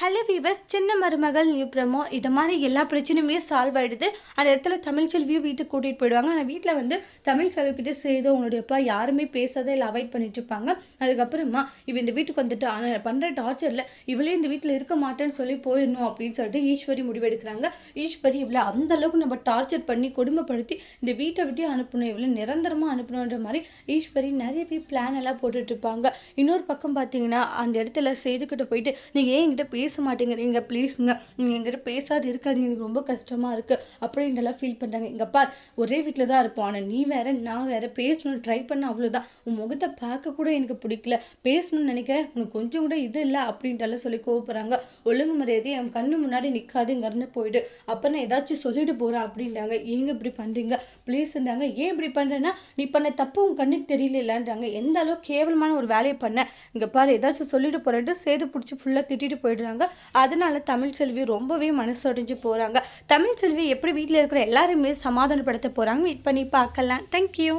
Hello viewers சின்ன மருமகள் new promo இது மாதிரி எல்லா பிரச்சனையுமே சால்வ் ஆகிடுது அந்த இடத்துல தமிழ்ச்செல்வியும் வீட்டுக்கு கூட்டிகிட்டு போயிடுவாங்க. ஆனால் வீட்டில் வந்து தமிழ் செல்விக்கிட்டே செய்தோ உங்களுடைய அப்பா யாருமே பேசாத இல்லை அவாய்ட் பண்ணிட்டு இருப்பாங்க. அதுக்கப்புறமா இவ இந்த வீட்டுக்கு வந்துட்டு. ஆனால் பண்ணுற டார்ச்சரில் இவளே இந்த வீட்டில் இருக்க மாட்டேன்னு சொல்லி போயிடணும் அப்படின்னு சொல்லிட்டு ஈஸ்வரி முடிவெடுக்கிறாங்க. ஈஸ்வரி இவ்வளோ அந்த அளவுக்கு நம்ம டார்ச்சர் பண்ணி கொடுமைப்படுத்தி இந்த வீட்டை விட்டு அனுப்பணும். இவ்வளோ நிரந்தரமாக அனுப்பணுன்ற மாதிரி ஈஸ்வரி நிறையவே பிளான் எல்லாம் போட்டுட்ருப்பாங்க இன்னொரு பக்கம் பார்த்தீங்கன்னா அந்த இடத்துல செய்துக்கிட்ட போயிட்டு நீங்கள் ஏன் என்கிட்ட பேச பேச மாட்டேங்கிறீங்க ப்ளீஸுங்க நீங்கள் எங்கிட்ட பேசாது இருக்காது எனக்கு ரொம்ப கஷ்டமாக இருக்குது அப்படின்றலாம் ஃபீல் பண்ணுறாங்க இங்கே பார் ஒரே வீட்டில் தான் இருப்போம். ஆனால் நீ வேறு நான் வேறு பேசணும்னு ட்ரை பண்ண அவ்வளோதான் உன் முகத்தை பார்க்க கூட எனக்கு பிடிக்கல. பேசணும்னு நினைக்கிறேன். உனக்கு கொஞ்சம் கூட இது இல்லை அப்படின்ட்டுலாம் சொல்லி கோவப்படுறாங்க. ஒழுங்கு மரியாதை என் கண்ணு முன்னாடி நிற்காது இங்கேருந்து போயிடு. அப்போ நான் ஏதாச்சும் சொல்லிட்டு போகிறேன் அப்படின்றாங்க. ஏங்க இப்படி பண்ணுறீங்க ப்ளீஸ்ன்றாங்க ஏன் இப்படி பண்ணுறேன்னா நீ பண்ண தப்பு உன் கண்ணுக்கு தெரியலன்றாங்க எந்த அளவுக்கு கேவலமான ஒரு வேலையை பண்ண? இங்கே பாரு ஏதாச்சும் சொல்லிட்டு போகிறேன்ட்டு சேது பிடிச்சி ஃபுல்லாக திட்டிட்டு போயிடுறாங்க. அதனால தமிழ் செல்வி ரொம்பவே மனசு உடைஞ்சு போகிறாங்க தமிழ் செல்வி எப்படி வீட்டில் இருக்கிற எல்லாருமே சமாதானப்படுத்த போகிறாங்க வெயிட் பண்ணி பார்க்கலாம். தேங்க்யூ